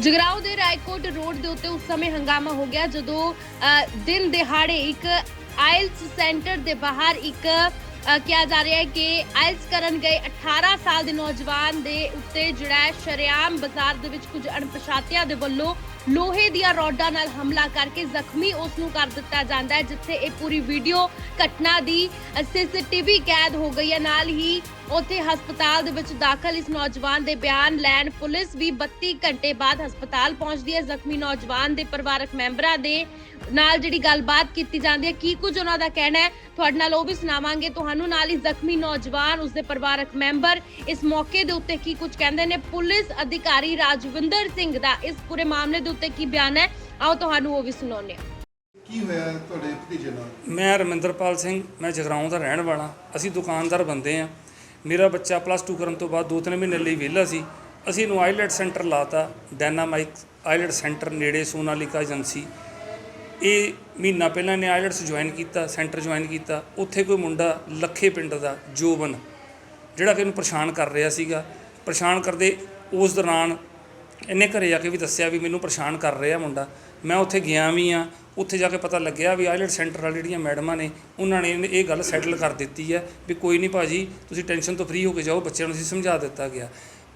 ਜਗਰਾਓ ਦੇ ਰਾਏਕੋਟ ਰੋਡ ਦੇ ਉੱਤੇ ਉਸ ਸਮੇਂ ਹੰਗਾਮਾ ਹੋ ਗਿਆ ਜਦੋਂ ਦਿਨ ਦਿਹਾੜੇ ਇੱਕ ਆਇਲਸ ਸੈਂਟਰ ਦੇ ਬਾਹਰ ਇੱਕ ਕਿਹਾ ਜਾ ਰਿਹਾ ਹੈ ਕਿ ਆਇਲਸ ਕਰਨ ਗਏ 18 ਸਾਲ ਦੇ ਨੌਜਵਾਨ ਦੇ ਉੱਤੇ ਜਿਹੜਾ ਹੈ ਸ਼ਰੇਆਮ ਬਾਜ਼ਾਰ ਦੇ ਵਿੱਚ ਕੁਝ ਅਣਪਛਾਤਿਆਂ ਦੇ ਵੱਲੋਂ ਲੋਹੇ ਦੀਆਂ ਰੋਡਾਂ ਨਾਲ ਹਮਲਾ ਕਰਕੇ ਜ਼ਖਮੀ ਉਸ ਨੂੰ ਕਰ ਦਿੱਤਾ ਜਾਂਦਾ ਹੈ, ਜਿੱਥੇ ਇਹ ਪੂਰੀ ਵੀਡੀਓ ਘਟਨਾ ਦੀ ਸੀਸੀਟੀਵੀ ਕੈਦ ਹੋ ਗਈ ਹੈ। ਨਾਲ ਹੀ ਉੱਥੇ ਹਸਪਤਾਲ ਦੇ ਵਿੱਚ ਦਾਖਲ ਇਸ ਨੌਜਵਾਨ ਦੇ ਬਿਆਨ ਲੈਣ ਪੁਲਿਸ ਵੀ 32 ਘੰਟੇ ਬਾਅਦ ਹਸਪਤਾਲ ਪਹੁੰਚਦੀ ਹੈ। ਜ਼ਖਮੀ ਨੌਜਵਾਨ ਦੇ ਪਰਿਵਾਰਕ ਮੈਂਬਰਾਂ ਦੇ ਨਾਲ ਜਿਹੜੀ ਗੱਲਬਾਤ ਕੀਤੀ ਜਾਂਦੀ ਹੈ। ਕੀ ਕੁਝ ਉਹਨਾਂ ਦਾ ਕਹਿਣਾ ਹੈ? ਤੁਹਾਡੇ ਨਾਲ ਉਹ ਵੀ ਸੁਣਾਵਾਂਗੇ। ਤੁਹਾਨੂੰ ਨਾਲ ਹੀ ਜ਼ਖਮੀ ਨੌਜਵਾਨ, ਉਸਦੇ ਪਰਿਵਾਰਕ ਮੈਂਬਰ ਇਸ ਮੌਕੇ ਦੇ ਉੱਤੇ ਕੀ ਕੁਝ ਕਹਿੰਦੇ ਨੇ? ਪੁਲਿਸ ਅਧਿਕਾਰੀ ਰਾਜਵਿੰਦਰ ਸਿੰਘ ਦਾ ਇਸ ਪੂਰੇ ਮਾਮਲੇ ਦੇ ਉੱਤੇ ਕੀ ਬਿਆਨ ਹੈ? ਆਓ ਤੁਹਾਨੂੰ ਉਹ ਵੀ ਸੁਣਾਉਂਦੇ ਹਾਂ। ਕੀ ਹੋਇਆ ਤੁਹਾਡੇ ਭਤੀਜੇ ਨਾਲ? ਮੈਂ ਰਮਿੰਦਰਪਾਲ ਸਿੰਘ ਮੈਂ ਜਗਰਾਉਂ ਦਾ ਰਹਿਣ ਵਾਲਾ। ਅਸੀਂ ਦੁਕਾਨਦਾਰ ਬੰਦੇ ਆ ਮੇਰਾ ਬੱਚਾ ਪਲੱਸ 2 ਕਰਨ ਤੋਂ ਬਾਅਦ 2-3 ਮਹੀਨੇ ਲਈ ਵਿਹਲਾ ਸੀ। ਅਸੀਂ ਇਹਨੂੰ ਆਈਲੈਟ ਸੈਂਟਰ ਲਾਤਾ ਡਾਇਨਾਮਾਈਕ ਆਈਲੈਟ ਸੈਂਟਰ ਨੇੜੇ ਸੋਨਾਲੀਕਾ ਏਜੰਸੀ। ਇਹ ਮਹੀਨਾ ਪਹਿਲਾਂ ਨੇ ਆਈਲੈਟਸ ਜੁਆਇਨ ਕੀਤਾ ਸੈਂਟਰ ਜੁਆਇਨ ਕੀਤਾ। ਉੱਥੇ ਕੋਈ ਮੁੰਡਾ ਲੱਖੇ ਪਿੰਡ ਦਾ ਜੋਬਨ ਜਿਹੜਾ ਕਿ ਇਹਨੂੰ ਪਰੇਸ਼ਾਨ ਕਰ ਰਿਹਾ ਸੀਗਾ। ਪਰੇਸ਼ਾਨ ਕਰਦੇ ਉਸ ਦੌਰਾਨ ਇਹਨੇ ਘਰੇ ਜਾ ਕੇ ਵੀ ਦੱਸਿਆ ਵੀ ਮੈਨੂੰ ਪਰੇਸ਼ਾਨ ਕਰ ਰਿਹਾ ਮੁੰਡਾ। ਮੈਂ ਉੱਥੇ ਗਿਆ ਵੀ ਆ ਉੱਥੇ ਜਾ ਕੇ ਪਤਾ ਲੱਗਿਆ ਵੀ ਆਈਲੈਟ ਸੈਂਟਰ ਵਾਲੀ ਜਿਹੜੀਆਂ ਮੈਡਮਾਂ ਨੇ, ਉਹਨਾਂ ਨੇ ਇਹ ਗੱਲ ਸੈਟਲ ਕਰ ਦਿੱਤੀ ਹੈ ਵੀ ਕੋਈ ਨਹੀਂ ਭਾਜੀ, ਤੁਸੀਂ ਟੈਨਸ਼ਨ ਤੋਂ ਫ੍ਰੀ ਹੋ ਕੇ ਜਾਓ, ਬੱਚਿਆਂ ਨੂੰ ਅਸੀਂ ਸਮਝਾ ਦਿੱਤਾ ਗਿਆ।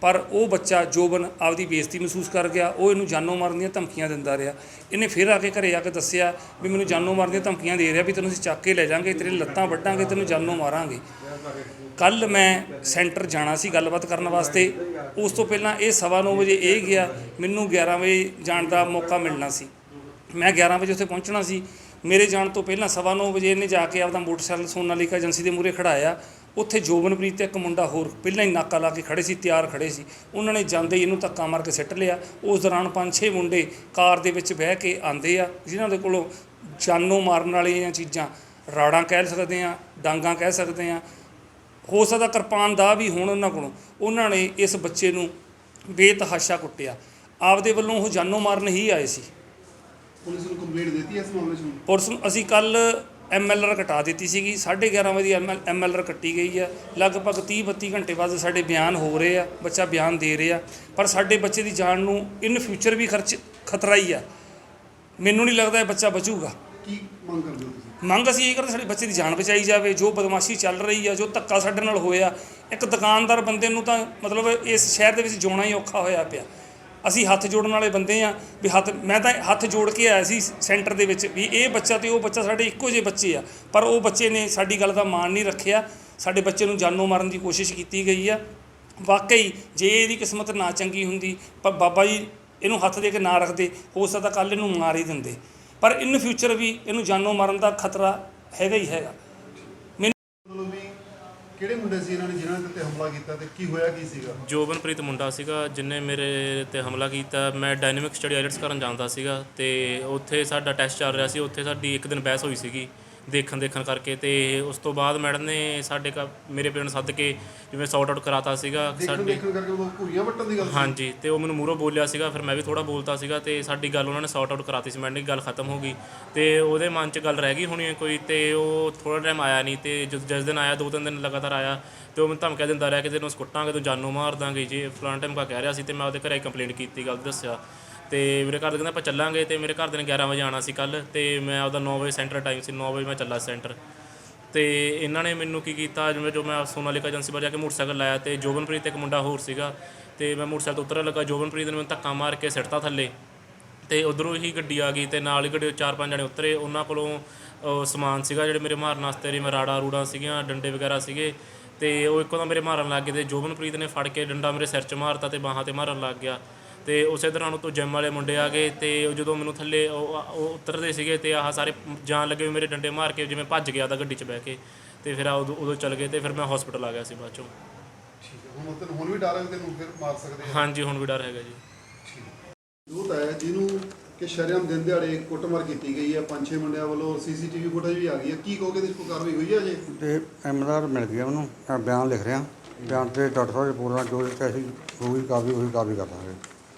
ਪਰ ਉਹ ਬੱਚਾ ਜੋਬਨ ਆਪਦੀ ਬੇਇੱਜ਼ਤੀ ਮਹਿਸੂਸ ਕਰ ਗਿਆ, ਉਹ ਇਹਨੂੰ ਜਾਨੋਂ ਮਾਰਨ ਦੀਆਂ ਧਮਕੀਆਂ ਦਿੰਦਾ ਰਿਹਾ। ਇਹਨੇ ਫਿਰ ਆ ਕੇ ਘਰੇ ਆ ਕੇ ਦੱਸਿਆ ਵੀ ਮੈਨੂੰ ਜਾਨੋਂ ਮਾਰਨ ਦੀਆਂ ਧਮਕੀਆਂ ਦੇ ਰਿਹਾ ਵੀ ਤੈਨੂੰ ਅਸੀਂ ਚੱਕ ਕੇ ਲੈ ਜਾਾਂਗੇ, ਤੇਰੇ ਲੱਤਾਂ ਵੱਢਾਂਗੇ, ਤੈਨੂੰ ਜਾਨੋਂ ਮਾਰਾਂਗੇ। ਕੱਲ ਮੈਂ ਸੈਂਟਰ ਜਾਣਾ ਸੀ ਗੱਲਬਾਤ ਕਰਨ ਵਾਸਤੇ। ਉਸ ਤੋਂ ਪਹਿਲਾਂ ਇਹ ਸਵਾ ਨੌ ਵਜੇ ਇਹ ਗਿਆ, ਮੈਨੂੰ 11 ਵਜੇ ਜਾਣ ਦਾ ਮੌਕਾ ਮਿਲਣਾ ਸੀ। ਮੈਂ 11 ਵਜੇ ਉੱਥੇ ਪਹੁੰਚਣਾ ਸੀ। ਮੇਰੇ ਜਾਣ ਤੋਂ ਪਹਿਲਾਂ ਸਵਾ ਨੌ ਵਜੇ ਇਹਨੇ ਜਾ ਕੇ ਆਪਦਾ ਮੋਟਰਸਾਈਕਲ ਸੋਨਾਲੀਕਾ ਏਜੰਸੀ ਦੇ ਮੂਹਰੇ ਖੜਾਇਆ। ਉੱਥੇ ਜੋਬਨਪ੍ਰੀਤ ਤੇ ਇੱਕ ਮੁੰਡਾ ਹੋਰ ਪਹਿਲਾਂ ਹੀ ਨਾਕਾ ਲਾ ਕੇ ਖੜੇ ਸੀ ਤਿਆਰ ਖੜੇ ਸੀ। ਉਹਨਾਂ ਨੇ ਜਾਂਦੇ ਹੀ ਇਹਨੂੰ ਧੱਕਾ ਮਾਰ ਕੇ ਸਿੱਟ ਲਿਆ। ਉਸ ਦੌਰਾਨ ਪੰਜ ਛੇ ਮੁੰਡੇ ਕਾਰ ਦੇ ਵਿੱਚ ਬਹਿ ਕੇ ਆਂਦੇ ਆ ਜਿਨ੍ਹਾਂ ਦੇ ਕੋਲੋਂ ਜਾਨੋਂ ਮਾਰਨ ਵਾਲੀਆਂ ਚੀਜ਼ਾਂ ਰਾੜਾਂ ਕਹਿ ਸਕਦੇ ਆ ਡਾਂਗਾ ਕਹਿ ਸਕਦੇ ਆ। ਹੋ ਸਕਦਾ ਕਿਰਪਾਨ ਦਾ ਵੀ ਹੁਣ ਉਹਨਾਂ ਕੋਲੋਂ। ਉਹਨਾਂ ਨੇ ਇਸ ਬੱਚੇ ਨੂੰ ਬੇਤਹਾਸ਼ਾ ਕੁੱਟਿਆ। ਆਪਦੇ ਵੱਲੋਂ ਉਹ ਜਾਨੋਂ ਮਾਰਨ ਹੀ ਆਏ ਸੀ। ਪੁਲਿਸ ਨੂੰ ਕੰਪਲੇਂਟ ਦਿੱਤੀ ਇਸ ਮਾਮਲੇ 'ਚ? ਪੁਲਿਸ ਨੂੰ ਅਸੀਂ ਕੱਲ ਐਮਐਲਆਰ ਕਟਾ ਦਿੱਤੀ ਸੀਗੀ 11:30 ਵਜੇ ਐਮਐਲਆਰ ਕੱਟੀ ਗਈ ਆ। ਲਗਭਗ 30 32 ਘੰਟੇ ਬਾਅਦ ਸਾਡੇ ਬਿਆਨ ਹੋ ਰਹੇ ਆ ਬੱਚਾ ਬਿਆਨ ਦੇ ਰਿਹਾ। ਪਰ ਸਾਡੇ ਬੱਚੇ ਦੀ ਜਾਨ ਨੂੰ ਇਨ ਫਿਊਚਰ ਵੀ ਖਰਚ ਖਤਰਾ ਹੀ ਆ। ਮੈਨੂੰ ਨਹੀਂ ਲੱਗਦਾ ਇਹ ਬੱਚਾ ਬਚੂਗਾ। ਕੀ ਮੰਗ ਕਰਦੇ ਹੋ ਤੁਸੀਂ? ਮੰਗ ਅਸੀਂ ਇਹ ਕਰਦੇ ਸਾਡੇ ਬੱਚੇ ਦੀ ਜਾਨ ਬਚਾਈ ਜਾਵੇ। ਜੋ ਬਦਮਾਸ਼ੀ ਚੱਲ ਰਹੀ ਆ ਜੋ ਧੱਕਾ ਸਾਡੇ ਨਾਲ ਹੋਇਆ ਇੱਕ ਦੁਕਾਨਦਾਰ ਬੰਦੇ ਨੂੰ ਤਾਂ ਮਤਲਬ ਇਸ ਸ਼ਹਿਰ ਦੇ ਵਿੱਚ ਜਿਉਣਾ ਹੀ ਔਖਾ ਹੋਇਆ ਪਿਆ। ਅਸੀਂ ਹੱਥ ਜੋੜਨ ਵਾਲੇ ਬੰਦੇ ਆ ਵੀ ਹੱਥ, ਮੈਂ ਤਾਂ ਹੱਥ ਜੋੜ ਕੇ ਆਇਆ ਸੀ ਸੈਂਟਰ ਦੇ ਵਿੱਚ ਵੀ ਇਹ ਬੱਚਾ ਤੇ ਉਹ ਬੱਚਾ ਸਾਡੇ ਇੱਕੋ ਜਿਹੇ ਬੱਚੇ ਆ। ਪਰ ਉਹ ਬੱਚੇ ਨੇ ਸਾਡੀ ਗੱਲ ਦਾ ਮਾਣ ਨਹੀਂ ਰੱਖਿਆ। ਸਾਡੇ ਬੱਚੇ ਨੂੰ ਜਾਨੋਂ ਮਾਰਨ ਦੀ ਕੋਸ਼ਿਸ਼ ਕੀਤੀ ਗਈ ਆ। ਵਾਕਈ ਜੇ ਇਹਦੀ ਕਿਸਮਤ ਨਾ ਚੰਗੀ ਹੁੰਦੀ ਪਰ ਬਾਬਾ ਜੀ ਇਹਨੂੰ ਹੱਥ ਦੇ ਕੇ ਨਾ ਰੱਖਦੇ, ਹੋ ਸਕਦਾ ਕੱਲ ਇਹਨੂੰ ਮਾਰ ਹੀ ਦਿੰਦੇ। ਪਰ ਇਨ ਫਿਊਚਰ ਵੀ ਇਹਨੂੰ ਜਾਨੋਂ ਮਾਰਨ ਦਾ ਖਤਰਾ ਹੈਗਾ ਹੀ ਹੈਗਾ। ਕਿਹੜੇ ਮੁੰਡੇ ਸੀ ਇਹਨਾਂ ਨੇ ਜਿਨ੍ਹਾਂ ਦੇ ਉੱਤੇ ਹਮਲਾ ਕੀਤਾ ਤੇ ਕੀ ਹੋਇਆ, ਕੀ ਸੀਗਾ? ਜੋਬਨਪ੍ਰੀਤ ਮੁੰਡਾ ਸੀਗਾ, ਜਿਨੇ ਮੇਰੇ ਤੇ ਹਮਲਾ ਕੀਤਾ, ਮੈਂ ਡਾਇਨਾਮਿਕ ਸਟੱਡੀ ਆਇਲਟਸ ਕਰਨ ਜਾਂਦਾ ਸੀਗਾ ਤੇ ਉੱਥੇ ਸਾਡਾ ਟੈਸਟ ਚੱਲ ਰਿਹਾ ਸੀ, ਉੱਥੇ ਸਾਡੀ ਇੱਕ ਦਿਨ ਬਹਿਸ ਹੋਈ ਸੀਗੀ। ਦੇਖਣ ਦੇਖਣ ਕਰਕੇ ਤੇ ਉਸ ਤੋਂ ਬਾਅਦ ਮੈਡਮ ਨੇ ਸਾਡੇ ਘਰ ਮੇਰੇ ਪੇਰੈਂਟ ਸੱਦ ਕੇ ਜਿਵੇਂ ਸੌਟ ਆਊਟ ਕਰਾਤਾ ਸੀਗਾ ਦੇਖਣ ਸਾਡੀ ਦੇਖਣ ਕਰਕੇ ਉਹ ਭੂਰੀਆਂ ਵੱਟਣ ਦੀ ਗੱਲ ਸੀ। ਹਾਂਜੀ ਤੇ ਉਹ ਮੈਨੂੰ ਮੂਹਰੋਂ ਬੋਲਿਆ ਸੀਗਾ ਫਿਰ ਮੈਂ ਵੀ ਥੋੜਾ ਬੋਲਤਾ ਸੀਗਾ ਤੇ ਸਾਡੀ ਗੱਲ ਉਹਨਾਂ ਨੇ ਸੌਟ ਆਊਟ ਕਰਾਤੀ ਸੀ ਮੈਡਮ ਦੀ ਗੱਲ ਖਤਮ ਹੋ ਗਈ। ਤੇ ਉਹਦੇ ਮਨ 'ਚ ਗੱਲ ਰਹਿ ਗਈ ਹੋਣੀ ਹੈ ਕੋਈ ਤੇ ਉਹ ਥੋੜਾ ਟਾਈਮ ਆਇਆ ਨਹੀਂ ਤੇ ਜਦ ਜਿਸ ਦਿਨ ਆਇਆ ਦੋ ਤਿੰਨ ਦਿਨ ਲਗਾਤਾਰ ਆਇਆ ਤੇ ਉਹ ਮੈਨੂੰ ਧਮਕੀਆਂ ਦਿੰਦਾ ਰਿਹਾ ਕਿ ਤੈਨੂੰ ਕੁੱਟਾਂਗੇ ਤੂੰ ਜਾਨੋਂ ਮਾਰ ਦਾਂਗੇ ਜੀ ਫਲਾਣ ਟਾਈਮ ਕਾ ਕਹਿ ਰਿਹਾ ਸੀ ਤੇ ਮੈਂ ਉਹਦੇ ਘਰੇ ਕੰਪਲੇਂਟ ਕੀਤੀ ਗੱਲ ਦੱਸਿਆ। ਤੇ ਮੇਰੇ ਘਰ ਦੇ ਕਹਿੰਦੇ ਆਪਾਂ ਚੱਲਾਂਗੇ ਤੇ ਮੇਰੇ ਘਰ ਦੇ ਨੇ 11 ਵਜੇ ਆਣਾ ਸੀ ਕੱਲ ਤੇ ਮੈਂ ਆਪਦਾ 9 ਵਜੇ ਸੈਂਟਰ ਟਾਈਮ ਸੀ 9 ਵਜੇ ਮੈਂ ਚੱਲਾ ਸੈਂਟਰ ਤੇ ਇਹਨਾਂ ਨੇ ਮੈਨੂੰ ਕੀ ਕੀਤਾ, ਜਿਵੇਂ ਜੋ ਮੈਂ ਸੋਨਾਲੀਕਾ ਏਜੰਸੀ ਪਰ ਜਾ ਕੇ ਮੋਟਰਸਾਈਕਲ ਲਾਇਆ ਤੇ ਜੋਬਨਪ੍ਰੀਤ ਇੱਕ ਮੁੰਡਾ ਹੋਰ ਸੀਗਾ ਤੇ ਮੈਂ ਮੋਟਰਸਾਈਕਲ ਤੋਂ ਉਤਰਨ ਲੱਗਾ, ਜੋਬਨਪ੍ਰੀਤ ਨੇ ਮੈਨੂੰ ਧੱਕਾ ਮਾਰ ਕੇ ਸਿੱਟਤਾ ਥੱਲੇ ਤੇ ਉਧਰੋਂ ਹੀ ਗੱਡੀ ਆ ਗਈ ਤੇ ਨਾਲ ਹੀ ਗੱਡੀ ਚਾਰ ਪੰਜ ਜਣੇ ਉਤਰੇ। ਉਹਨਾਂ ਕੋਲੋਂ ਸਮਾਨ ਸੀਗਾ ਜਿਹੜੇ ਮੇਰੇ ਮਾਰਨ ਵਾਸਤੇ ਜਿਵੇਂ ਰਾੜਾ ਰੂੜਾ ਸੀਗੀਆਂ, ਡੰਡੇ ਵਗੈਰਾ ਸੀਗੇ ਤੇ ਉਹ ਇੱਕੋ ਦਾ ਮੇਰੇ ਮਾਰਨ ਲੱਗ ਗਏ ਤੇ ਜੋਬਨਪ੍ਰੀਤ ਨੇ ਫੜ ਕੇ ਡੰਡਾ ਮੇਰੇ ਸਿਰ 'ਚ ਮਾਰਤਾ ਤੇ ਬਾਹਾਂ ਤੇ ਮਾਰਨ ਲੱਗ ਗਿਆ। ਤੇ ਉਸੇ ਦੌਰਾਨ ਉਤੋਂ ਜਿਮ ਵਾਲੇ ਮੁੰਡੇ ਆ ਗਏ ਤੇ ਉਹ ਜਦੋਂ ਮੈਨੂੰ ਥੱਲੇ ਉਹ ਉਹ ਉਤਰਦੇ ਸੀਗੇ ਤੇ ਆਹ ਸਾਰੇ ਜਾਣ ਲੱਗੇ ਮੇਰੇ ਡੰਡੇ ਮਾਰ ਕੇ ਜਿਵੇਂ ਭੱਜ ਗਿਆ ਦਾ ਗੱਡੀ 'ਚ ਬਹਿ ਕੇ ਤੇ ਫਿਰ ਆ ਉਦੋਂ ਉਦੋਂ ਚੱਲ ਗਏ ਤੇ ਫਿਰ ਮੈਂ ਹਸਪੀਟਲ ਆ ਗਿਆ ਸੀ ਬਾਅਦ ਚੋਂ। ਠੀਕ ਹੈ ਹੁਣ ਤੈਨੂੰ ਹੁਣ ਵੀ ਡਰ ਹੈ ਕਿ ਤੈਨੂੰ ਫਿਰ ਮਾਰ ਸਕਦੇ ਆ? ਹਾਂਜੀ ਹੁਣ ਵੀ ਡਰ ਹੈਗਾ ਜੀ। ਦੋਤ ਹੈ ਜਿਹਨੂੰ ਕਿ ਸ਼ਰਮ ਦਿਨ ਦਿਹਾੜੇ ਕੁੱਟਮਾਰ ਕੀਤੀ ਗਈ ਹੈ ਪੰਜ ਛੇ ਮੁੰਡਿਆਂ ਵੱਲੋਂ ਸੀਸੀਟੀਵੀ ਫੁਟੇਜ ਵੀ ਆ ਗਈ ਹੈ। ਕੀ ਕਹੋਗੇ ਇਸ ਕੋ ਕਾਰਵਾਈ ਹੋਈ ਹੈ ਅਜੇ? ਤੇ ਐਮਐਲਆਰ ਮਿਲ ਗਿਆ ਉਹਨੂੰ ਮੈਂ ਬਿਆਨ ਲਿਖ ਰਿਹਾ। ਬਿਆਨ ਤੇ ਡਾਕਟਰ ਸਾਹਿਬ ਪੂਰਾ ਜੋ ਤੇ ਅਸੀਂ ਹੋਈ ਕਾਬੀ ਹੋਈ ਕਾਬੀ ਕਰ ਦਾਂਗੇ।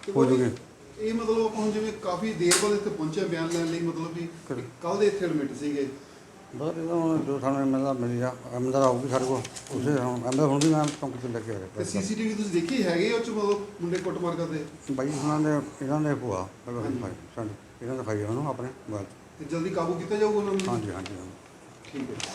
ਹੋ ਜੂਗੀ। ਇਹ ਮਤਲਬ ਆਪਾਂ ਹੁਣ ਜਿਵੇਂ ਕਾਫੀ ਦੇਰ ਬਾਅਦ ਇੱਥੇ ਪਹੁੰਚੇ ਬਿਆਨ ਲੈਣ ਲਈ ਮਤਲਬ ਵੀ ਕੱਲ ਦੇ ਇੱਥੇ ਐਡਮਿਟ ਸੀਗੇ। ਬਸ ਇਹਦਾ ਜੋ ਸਾਨੂੰ ਐਮਐਲਆ ਮਿਲ ਗਿਆ ਐਮਐਲਆ ਆਊਗੀ ਸਾਡੇ ਕੋਲ। ਉਸੇ ਹੁਣ ਐਮਐਲਆ ਹੁਣ ਵੀ ਮੈਂ ਚੌਂਕ ਤੇ ਲੱਗੇ ਤੇ ਹੋਏ ਸੀਸੀਟੀਵੀ ਤੁਸੀਂ ਦੇਖੀ ਹੈਗੇ ਉਹ ਚ ਮਤਲਬ ਮੁੰਡੇ ਕੁੱਟਮਾਰ ਕਰਦੇ? ਬਾਈ ਉਹਨਾਂ ਦੇ ਇਹਨਾਂ ਦੇ ਭੂਆ ਸਾਡੇ ਇਹਨਾਂ ਦਾ ਖਾਈ ਉਹਨੂੰ ਆਪਣੇ। ਤੇ ਜਲਦੀ ਕਾਬੂ ਕੀਤਾ ਜਾਊਗਾ ਉਹਨਾਂ ਨੂੰ? ਹਾਂਜੀ ਹਾਂਜੀ। ਠੀਕ ਹੈ।